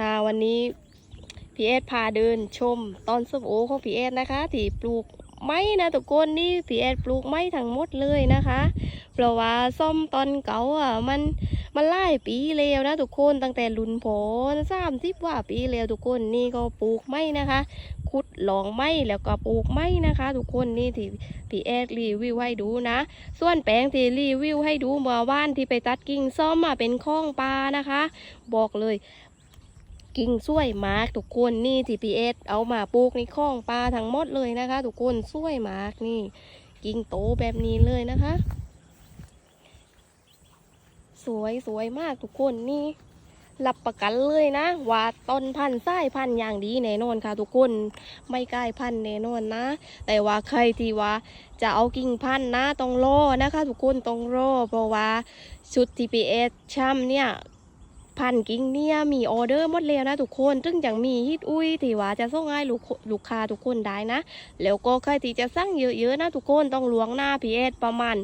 ค่ะวันนี้พีเอสพาเดินชมต้นส้มโอของพีเอสนะคะ ที่ปลูกไม้นะทุกคนนี่พีเอสปลูกไม้ทั้งหมดเลยนะคะ เพราะว่าส้มตอนเก่าอะมันมันไล่ปีแล้วนะทุกคนตั้งแต่รุ่นผลสามสิบว่าปีแล้วทุกคนนี่ก็ปลูกไม้นะคะ ขุดหลองไม้แล้วก็ปลูกไม้นะคะ ทุกคนนี่ที่พีเอสรีวิวให้ดูนะ ส่วนแปลงที่รีวิวให้ดูเมื่อวานที่ไปตัดกิ่งส้มมาเป็นข้องปลานะคะ บอกเลย กิ่งสวยมากทุกคนนี่ที่พีเอามาปลูกในข้องปลาทั้งหมดเลยนะคะ ทุกคนสวยมากนี่ กิ่งโตแบบนี้เลยนะคะ สวยสวยมากทุกคนนี่รับประกันเลยนะ ว่าต้นพันธุ์ไส้พันธุ์อย่างดีแน่นอนค่ะทุกคนไม่กลายพันธุ์แน่นอนนะ แต่ว่าใครที่ว่าจะเอากิ่งพันธุ์นะต้องรอนะคะ ทุกคนต้องรอเพราะว่าชุด TPS ช่ำเนี่ย พันกิ่งเนี่ยมีออเดอร์หมดแล้วนะทุกคนซึ่งยังมีฮิตอุ้ยที่ว่าจะส่งให้ลูกลูกค้าทุกคนได้นะ แล้วก็ใครที่จะสั่งเยอะๆนะทุกคนต้องลวงหน้า PS ประมาณ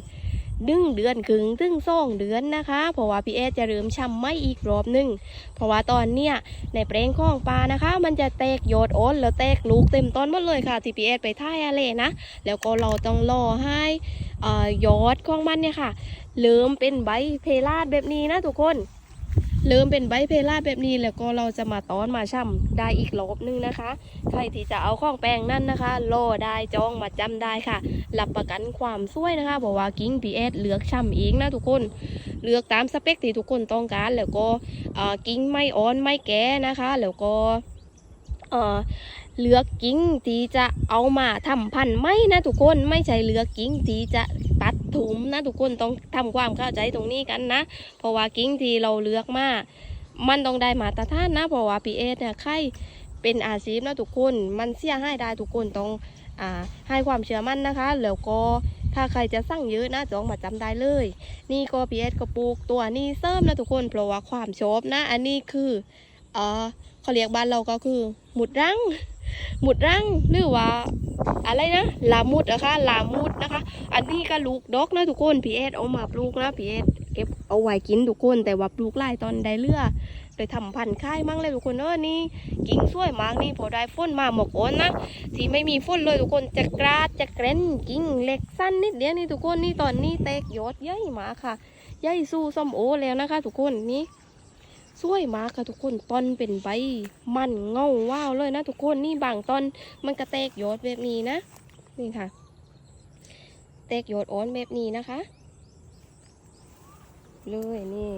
หนึ่งเดือนครึ่งถึงสองเดือนนะคะ เพราะว่า PS จะเริ่มช่ำไม่อีกรอบหนึ่งเพราะว่าตอนเนี้ยในแปลงข้องปลานะคะ มันจะแตกยอดอ้นแล้วแตกลูกเต็มต้นหมดเลยค่ะ TPS ไปท่ายอะไรนะ แล้วก็เราต้องรอให้อ่อยอดของมันเนี่ยค่ะเริ่มเป็นใบเพลาดแบบนี้นะทุกคน เริ่มเป็นใบเพลาแบบนี้แล้วก็เราจะมาต้อนมาช่ำได้อีกรอบนึงนะคะ ใครที่จะเอาข้องแปลงนั่นนะคะรอได้จองมาจำได้ค่ะรับประกันความสวยนะคะบอกว่ากิ้งพีเอสเลือกช่ำเองนะทุกคน เลือกตามสเปคที่ทุกคนต้องการ แล้วก็เอ่อกิ้งไม่อ่อนไม่แก่นะคะ แล้วก็เอ่อเลือกกิ้งที่จะเอามาทำพันธุ์ไม่นะทุกคนไม่ใช่เลือกกิ้งที่จะ ถุมนะทุกคนต้องทำความเข้าใจตรงนี้กันนะ เพราะว่ากิ้งที่เราเลือกมา มันต้องได้มาตรฐานนะ เพราะว่าพีเอสเนี่ยใครเป็นอาชีพนะทุกคน มันเสียให้ได้ทุกคนต้องอ่าให้ความเชื่อมั่นนะคะ แล้วก็ถ้าใครจะสั่งเยอะนะจองมาจำได้เลย นี่ก็พีเอสก็ปลูกตัวนี้เสริมนะทุกคน เพราะว่าความชอบนะ อันนี้คือเออเขาเรียกบ้านเราก็คือหมุดรัง หมุดรังหรือว่า อะไรนะลามุดนะคะลามุดนะคะ อันนี้ก็ลูกดอกนะทุกคนพีเอสเอามาปลูกนะพีเอสเก็บเอาไว้กินทุกคน แต่ว่าปลูกไล่ตอนได้เลือโดยทำพันธุ์ค่ายมั่งเลยทุกคนเออนี่กิ่งสวยมากนี่พอได้ฝนมาหมกโอนนะที่ไม่มีฝนเลยทุกคนจะกราดจะเกรนกิ่งเล็กสั้นนิดเดียวนี่ทุกคนนี่ตอนนี้แตกยอดใหญ่มาค่ะใหญ่สู้ส้มโอแล้วนะคะ ทุกคนนี่ สวยมากค่ะทุกคนต้นเป็นใบมันเงาว้าวเลยนะทุกคนนี่บางต้นมันกระแตกยอดแบบนี้นะนี่ค่ะ แตกยอดอ้อนแบบนี้นะคะ เลยนี่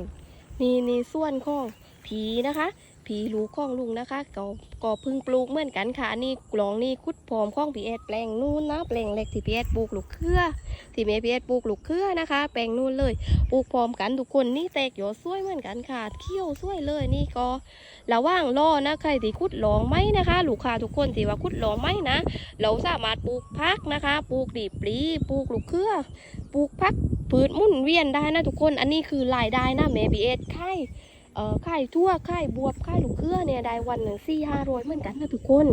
นี่นี่ส่วนของผีนะคะ ผีลูกของลุงนะคะก็ก็พึ่งปลูกเหมือนกันค่ะอันนี่กลองนี่คุดพร้อมของพีเอสแปลงนู่นนะแปลงเล็กที่พีเอสปลูกลูกเครือที่เมพีเอสปลูกลูกเครือนะคะ แปลงนู่นเลยปลูกพร้อมกันทุกคนนี่แตกยอสวยเหมือนกันค่ะเขี้ยวสวยเลยนี่ก็ระหว่างรอนะใครที่คุดหลองไหมนะคะลูกค้าทุกคนที่ว่าคุดหลองไหมนะ เราสามารถปลูกพักนะคะปลูกดีปลีปลูกลูกเครือปลูกพักพืชมุ่นเวียนได้นะทุกคนอันนี้คือรายได้นะเมบีเอสไข่ เอ่อไข่ทั่วไข่บวบไข่ลูกเครือเนี่ยได้วันหนึ่งสี่ห้าร้อยเหมือนกันนะทุกคน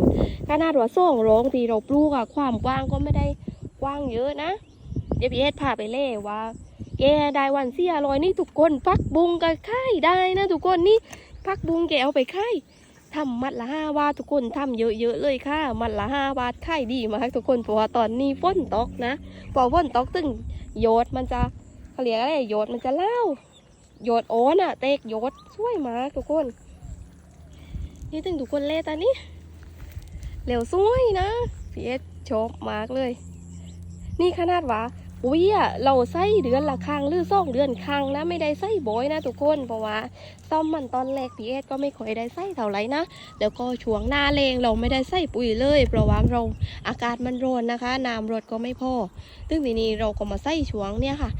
ขนาดว่าส่งร้องที่เราปลูกอะความกว้างก็ไม่ได้กว้างเยอะนะ เดี๋ยวพีเอสพาไปเล่ว่าแกได้วันสี่ห้าร้อยนี่ทุกคนพักบุงกับไข่ได้นะทุกคนนี่พักบุงแกเอาไปไข่ทำมัดละห้าบาททุกคนทำเยอะๆเลยค่ะ มัดละห้าบาทขายดีมากทุกคนเพราะว่าตอนนี้ฝนตกนะพอฝนตกตึงโยดมันจะเขาเรียกอะไรโยดมันจะเล่า โยดโอนอะเตกโยดสวยมากทุกคน นี่ตึงทุกคนเล่ตอนนี้เหลวสวยนะพีเอสชอบมากเลย นี่ขนาดว่าอุ้ยอะเราใส่เดือนละครั้งหรือสองเดือนครั้งนะไม่ได้ใส่บ่อยนะทุกคนเพราะว่าซ่อมมันตอนแรกพีเอสก็ไม่ค่อยได้ใส่เท่าไหร่นะแล้วก็ช่วงหน้าเลงเราไม่ได้ใส่ปุ๋ยเลย เพราะว่าเราอากาศมันร้อนนะคะน้ำรดก็ไม่พอซึ่งทีนี้เราก็มาใส่ช่วงเนี่ยค่ะ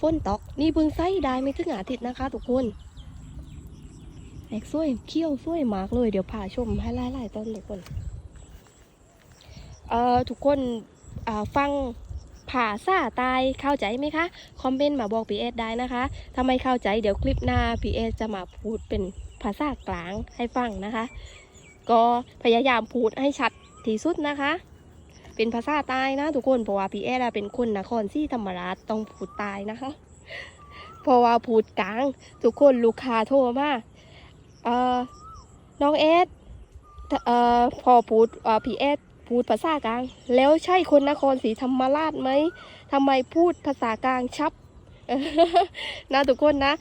ฝนตกนี่เพิ่งใส่ได้ไม่ถึงอาทิตย์นะคะ ทุกคนแอกสวยเขี้ยวสวยมากเลยเดี๋ยวพาชมให้ไล่ๆต้นทุกคนเอ่อทุกคนอ่าฟังผ่าซ่าตายเข้าใจไหมคะ คอมเมนต์มาบอกพีเอสได้นะคะถ้าไม่เข้าใจเดี๋ยวคลิปหน้า PS จะมาพูดเป็นภาษากลางให้ฟังนะคะ ก็พยายามพูดให้ชัดที่สุดนะคะ เป็นภาษาใต้นะทุกคนเพราะว่า PS อะเป็นคนนครศรีธรรมราชต้องพูดใตายนะคะเพราะว่าพูดกลาง ทุกคนลูกค้าโทรมาเอ่อน้องเอสเอ่อพอพูดเอ่อพี่เอสพูดภาษากลาง แล้วใช่คนนครศรีธรรมราชไหมทำไมพูดภาษากลางชับนะทุกคนนะ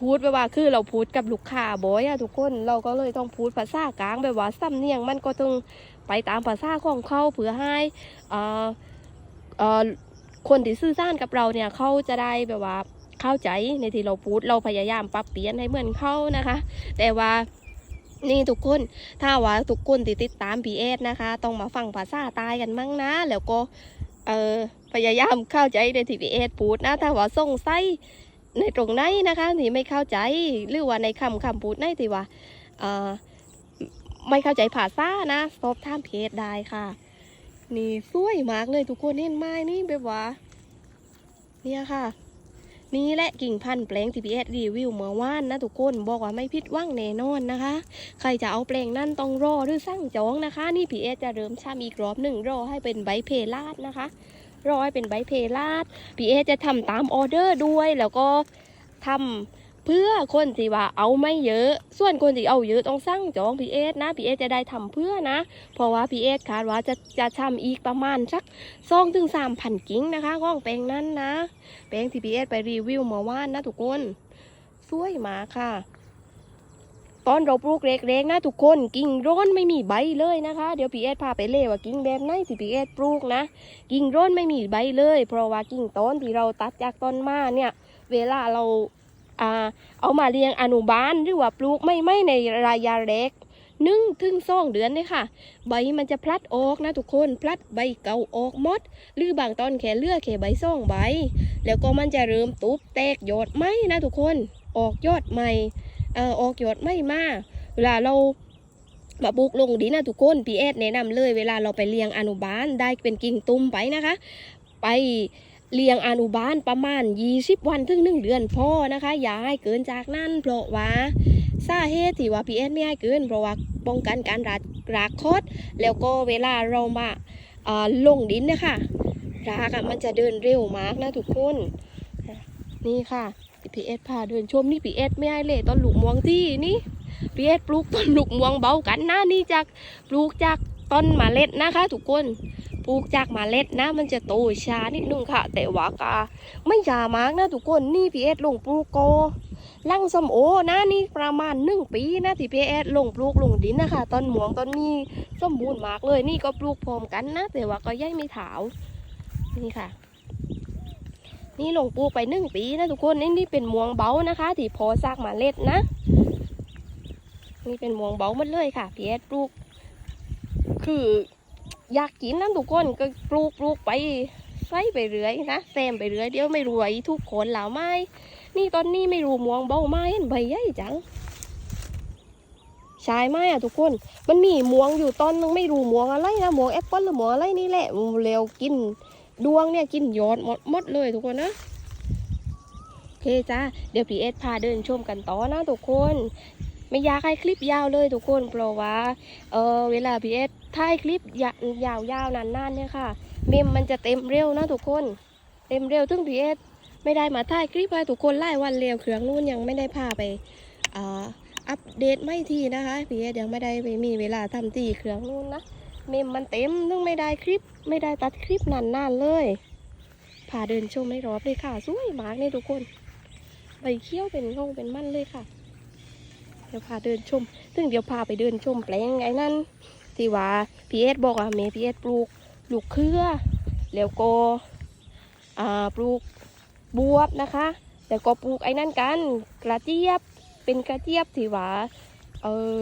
พูดไปว่าคือเราพูดกับลูกค้าบ่อยอะทุกคนเราก็เลยต้องพูดภาษากลางแบบว่าสำเนียงมันก็ต้องไปตามภาษาของเขาเพื่อให้เอ่อเอ่อคนที่สื่อสารกับเราเนี่ยเขาจะได้แบบว่าเข้าใจในที่เราพูดเราพยายามปรับเปลี่ยนให้เหมือนเขานะคะ แต่ว่านี่ทุกคน ถ้าว่าทุกคนที่ติดตามพีเอสนะคะ ต้องมาฟังภาษาตายกันมั้งนะ แล้วก็ เออพยายามเข้าใจในที่พีเอสพูดนะ ถ้าว่าส่งไส้ ในตรงไหนนะคะที่ไม่เข้าใจหรือว่าในคำคำพูดไหนที่ว่าไม่เข้าใจภาษานะสอบถามเอสได้ค่ะ นี่สวยมากเลยทุกคนเห็นไหมนี่แบบว่าเนี่ยค่ะ นี่แหละกิ่งพันธุ์แปลง TPS รีวิวเมื่อวานนะทุกคนบอกว่าไม่ผิดว่างแน่นอนนะคะ ใครจะเอาแปลงนั่นต้องรอหรือสั่งจองนะคะ นี่ PS จะเริ่มช่ำอีกรอบหนึ่งรอให้เป็นใบเพลาดนะคะ รอให้เป็นใบเพลาด PS จะทำตามออเดอร์ด้วย แล้วก็ทำเพื่อคนที่ว่าเอาไม่เยอะ ส่วนคนที่เอาเยอะต้องสั่งจอง PS นะ PS จะได้ทำเพื่อนะ เพราะว่า PS คาดว่าจะจะทำอีกประมาณสักสองถึงสามพันกิ้งนะคะของแปลงนั้นนะแปลง TPS ไปรีวิวเมื่อวานนะทุกคนสวยมากค่ะ ตอนเราปลูกเล็กๆนะทุกคนกิ่งร่อนไม่มีใบเลยนะคะ เดี๋ยวพีเอสพาไปเล่ว่ากิ่งแบบไหนที่พีเอสปลูกนะ กิ่งร่อนไม่มีใบเลย เพราะว่ากิ่งต้นที่เราตัดจากต้นมาเนี่ยเวลาเราอ่าเอามาเลี้ยงอนุบาลหรือว่าปลูกไม่ไม่ในระยะเล็กหนึ่งถึงสองเดือนเนี่ยค่ะ ใบมันจะพลัดออกนะทุกคนพลัดใบเก่าออกหมด หรือบางตอนแค่เลือกแค่ใบส่องใบ แล้วก็มันจะเริ่มตุบแตกยอดไหมนะทุกคน ออกยอดใหม่ เออออกยอดไม่มาเวลาเรามาปลูกลงดินนะทุกคนพีเอสแนะนำเลย เวลาเราไปเลี้ยงอนุบาลได้เป็นกิ่งตุ้มไปนะคะ ไปเลี้ยงอนุบาลประมาณ 20 วันถึงหนึ่งเดือนพอนะคะ อย่าให้เกินจากนั้นเพราะว่าสาเหตุที่ว่าพีเอสไม่ให้เกิน เพราะว่าป้องกันการรากรากคดแล้วก็เวลาเรามาลงดินนะคะรากมันจะเดินเร็วมากนะทุกคน นี่ค่ะ พีเอสพาเดินชมนี่พีเอสไม่ให้เล่ต้นลูกม่วงที่นี่พีเอสปลูกต้นลูกม่วงเบากันนะนี่จากปลูกจากต้นมเมล็ดนะคะ ทุกคนปลูกจากมเมล็ดนะ มันจะโตช้านิดนึงค่ะ แต่ว่ากาไม่ช้ามากนะทุกคนนี่พีเอสลงปลูกโกลังสมโอนะนี่ประมาณหนึ่งปีนะที่พีเอสลงปลูกลงดินนะคะต้นม่วงต้นนี้สมบูรณ์มากเลย นี่ก็ปลูกพร้อมกันนะ แต่ว่าก็ยังไม่ถาวนี่ค่ะ นี่ลงปลูกไปหนึ่งปีนะทุกคนนี่นี่เป็นม่วงเบานะคะที่พอซากมาเล็ดนะนี่เป็นม่วงเบาหมดเลยค่ะพีเอสปลูก คืออยากกินนะทุกคนก็ปลูกปลูกไปใส่ไปเรื่อยนะแซมไปเรื่อยเดี๋ยวไม่รวยทุกคนเหล่าไม้นี่ตอนนี้ไม่รู้ม่วงเบาไม้เห็นใบใหญ่จังใช่ไหมอะทุกคน มันมีม่วงอยู่ตอนนึงไม่รู้ม่วงอะไรนะม่วงแอปเปิ้ลหรือม่วงอะไรนี่แหละเร็วกิน ดวงเนี่ยกินยอดหมดหมดเลยทุกคนนะโอเคจ้าเดี๋ยวพีเอสพาเดินชมกันต่อนะทุกคน ไม่อยากให้คลิปยาวเลยทุกคน เพราะว่าเออเวลาพีเอสถ่ายคลิปยาวยาวนานๆเนี่ยค่ะ เมมมันจะเต็มเร็วนะทุกคน เต็มเร็วถึงพีเอสไม่ได้มาถ่ายคลิปให้ทุกคนไล่วันเร็วเครื่องนู่นยังไม่ได้พาไปอ่าอัปเดตไม่ทีนะคะพีเอสยังไม่ได้ไปมีเวลาทำตีเครื่องนู่นนะ เมมมันเต็มนึงไม่ได้คลิป ไม่ได้ตัดคลิปนานๆเลยพาเดินชมไม่รอบเลยค่ะ สวยมากนี่ทุกคน ใบเขี้ยวเป็นงงเป็นมั่นเลยค่ะ เดี๋ยวพาเดินชม ซึ่งเดี๋ยวพาไปเดินชมแปลงไอ้นั่นที่ว่าพีเอสบอกว่าเมพีเอสปลูกลูกเครือแล้วก็อ่าปลูกบวบนะคะ แล้วก็ปลูกไอ้นั่นกัน กระเจี๊ยบเป็นกระเจี๊ยบที่ว่าเออ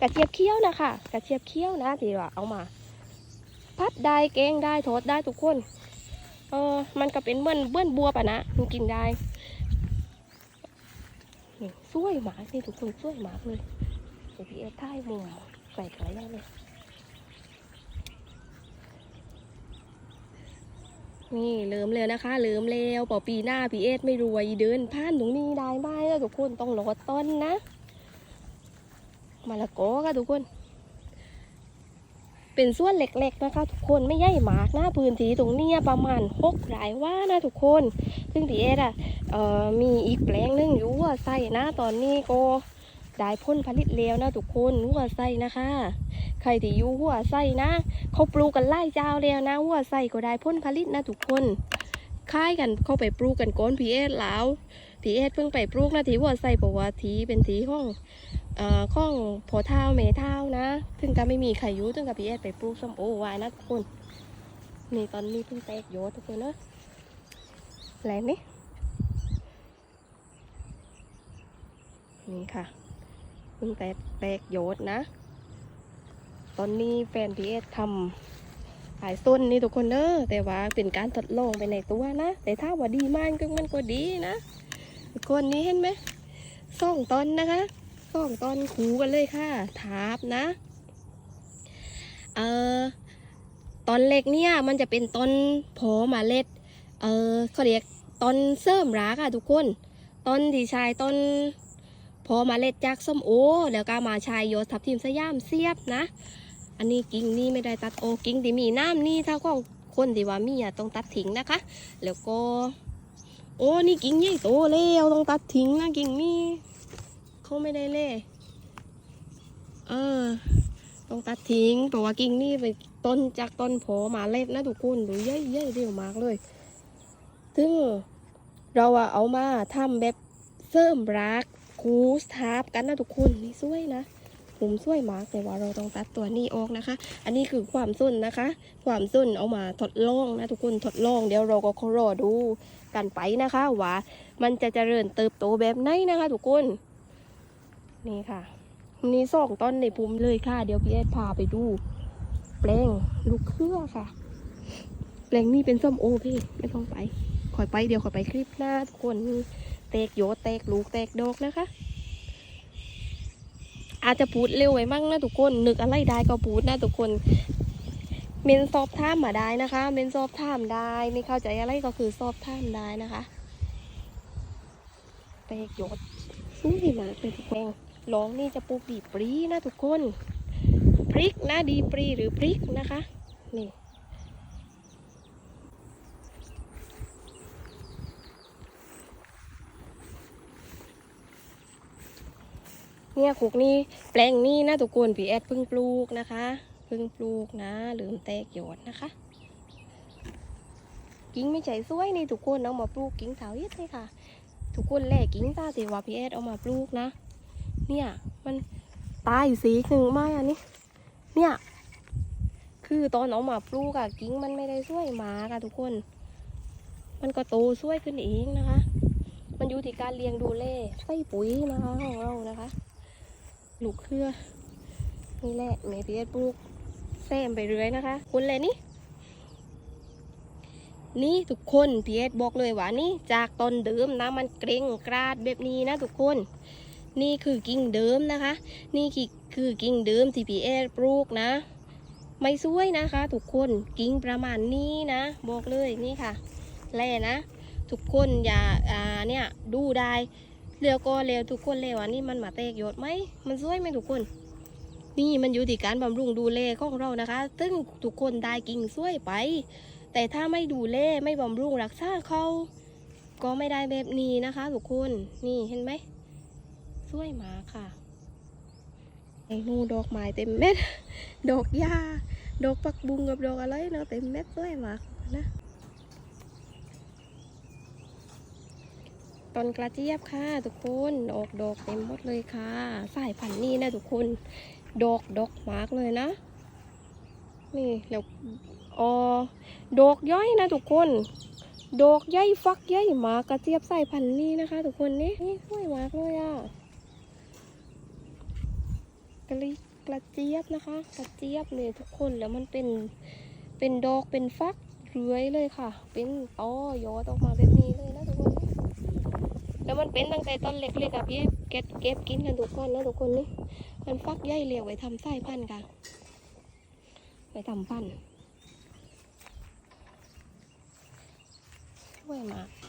กระเจี๊ยบเคี้ยวนะคะกระเจี๊ยบเคี้ยวนะทีว่าเอามา พัดได้แกงได้ทอดได้ทุกคนเออมันก็เป็นเบื้อนเบื้อนบัวปะนะมันกินได้นี่สวยมากนี่ทุกคนสวยมากเลยเดี๋ยวพี่เอท่ายมัวใส่ไก่ได้เลยนี่เริ่มแล้วนะคะเริ่มแล้วปอปีหน้าพี่เอสไม่รวยเดินผ่านตรงนี้ได้ไหมแล้วทุกคนต้องรอต้นนะ มะละกอค่ะทุกคน เป็นส่วนเล็กๆนะคะ ทุกคนไม่ใหญ่มากนะพื้นที่ตรงนี้ประมาณหกไร่ว่านะทุกคน ซึ่งทีเอสอะมีอีกแปลงหนึงอยู่ว่าใส่นะตอนนี้ก็ได้พ้นผลิตแล้วนะทุกคนหัวไส้นะคะ ใครที่อยู่หัวไส้นะเขาปลูกกันไล่เจ้าแล้วนะหัวไส้ก็ได้พ้นผลิตนะทุกคนค่ายกันเข้าไปปลูกกันก้อนพีเอสแล้วพีเอสเพิ่งไปปลูกนะทีหัวไส้เพราะว่าทีเป็นทีห้อง ข้องพอเท้าเมเท้านะถึงก็ไม่มีใครยู่ถึงกับพีเอสไปปลูกส้มโอไว้นะทุกคนนี่ตอนนี้เพิ่งแตกโยชน์ทุกคนเนะแรงนี่นี่ค่ะเพิ่งแตกแตกโยชน์นะ ตอนนี้แฟนพีเอสทำขายส้นนี่ทุกคนเนอะแต่ว่าเป็นการทดลองไปในตัวนะ แต่ถ้าว่าดีมากก็มันก็ดีนะทุกคนนี้เห็นไหมสองตอนนะคะ องตอนคูกันเลยค่ะทาบนะ เอ่อตอนเล็กเนี่ยมันจะเป็นตอนพอมาเล็ด เออเขาเรียกตอนเสริมราค่ะทุกคน ตอนที่ชายตอนพอมาเล็ดจากส้มโอ แล้วก็มาชายโยทับทีมสยามเสียบนะ อันนี้กิ่งนี่ไม่ได้ตัดโอกิ่งที่มีน้ำนี่ถ้าของคนที่ว่ามีอะต้องตัดทิ้งนะคะ แล้วก็ โอ้นี่กิ่งใหญ่โตแล้วต้องตัดทิ้งนะกิ่งนี่ เขาไม่ได้เล่ เออ ต้องตัดทิ้งเพราะว่ากิ่งนี่เป็นต้นจากต้นโผมาเล็ดนะทุกคนดูใหญ่ใหญ่เดียวมากเลยซึ่งเราอะเอามาทำแบบเสริมรักคูสทาบกันนะทุกคนนี่สวยนะผมสวยมากแต่ว่าเราต้องตัดตัวนี้ออกนะคะ อันนี้คือความส้นนะคะ ความส้นเอามาทดลองนะทุกคนทดลองเดี๋ยวเราก็รอดูกันไปนะคะว่ามันจะเจริญเติบโตแบบไหนนะคะทุกคน นี่ค่ะนี่สองต้นในภูมิเลยค่ะ เดี๋ยวพี่แอดพาไปดู แปลงลูกเครือค่ะ แปลงนี้เป็นส้มโอพี่ไม่ต้องไปคอยไปเดี๋ยวคอยไปคลิปหน้าทุกคนแตกโยแตกลูกแตกดอกนะคะ อาจจะพูดเร็วไว้มั่งนะทุกคน นึกอะไรได้ก็พูดนะทุกคน เมนสอบถามมาได้นะคะ เมนสอบถามได้ไม่เข้าใจอะไรก็คือสอบถามได้นะคะแตกโยดสู้ดีมากเลยทุกคน ลองนี่จะปลูกดีปรีนะทุกคน พริกนะดีปรีหรือพริกนะคะ นี่เนี่ยขุกนี่แปลงนี่นะทุกคนพี่แอดเพิ่งปลูกนะคะเพิ่งปลูกนะลืมแตกยดนะคะ กิ้งไม่ใจสวยนี่ทุกคนเอามาปลูกกิ้งเถาเย็ดเลยค่ะ ทุกคนแหล่กิ้งตาแต่ว่าพี่แอดเอามาปลูกนะ เนี่ย มันตายสีหนึ่งไม้อันนี้ เนี่ย คือตอนเอามาปลูกอะกิ้งมันไม่ได้สวยหมาค่ะทุกคน มันก็โตสวยขึ้นเองนะคะ มันอยู่ที่การเลี้ยงดูแลใส่ปุ๋ยนะคะของเรานะคะลูกเครือนี่แหละเมเปียปลูกแซมไปเรื่อยนะคะ คุณเลยนี่นี่ทุกคนพีเอสบอกเลยว่านี่จากต้นเดิมนะมันเกรงกราดแบบนี้นะทุกคน นี่คือกิ่งเดิมนะคะ นี่คือกิ่งเดิมที่พีเอปลูกนะ ไม่สวยนะคะทุกคนกิ่งประมาณนี้นะบอกเลยนี่ค่ะแล่นะ ทุกคนอย่าอ่าเนี่ยดูได้เร็วก็เร็วทุกคนเร็วอันนี้มันมาแตกยอดไหมมันสวยไหมทุกคน นี่มันอยู่ที่การบำรุงดูแลของเรานะคะ ซึ่งทุกคนได้กิ่งสวยไป แต่ถ้าไม่ดูแลไม่บำรุงรักษาเขาก็ไม่ได้แบบนี้นะคะ ทุกคน นี่เห็นไหม สวยมาค่ะไอ้นูดอกไม้เต็มเม็ด ดอกหญ้า ดอกปักบุงกับดอกอะไรเนาะเต็มเม็ดสวยมากนะต้นกระเจี๊ยบค่ะ ทุกคนออกดอกเต็มหมดเลยค่ะสายพันธุ์นี้นะทุกคน ดอกดอกมากเลยนะ นี่แล้วออดอกย่อยนะทุกคน ดอกใหญ่ฟักใหญ่มากกระเจี๊ยบสายพันธุ์นี้นะคะ ทุกคนนี่นี่สวยมากเลยอะ กระกระเจี๊ยบนะคะ กระเจี๊ยบเนี่ยทุกคนแล้วมันเป็นเป็นดอกเป็นฟักเรือยเลยค่ะ เป็นตอยอดออกมาแบบนี้เลยนะทุกคนแล้วมันเป็นตั้งแต่ต้นเล็กๆอะพี่เก็บเก็บกินกันทุกคนนะทุกคนนี่มันฟักใยเลี้ยงไว้ทำไส้พันธุ์ค่ะไว้ทำพันธุ์ช่วยมาก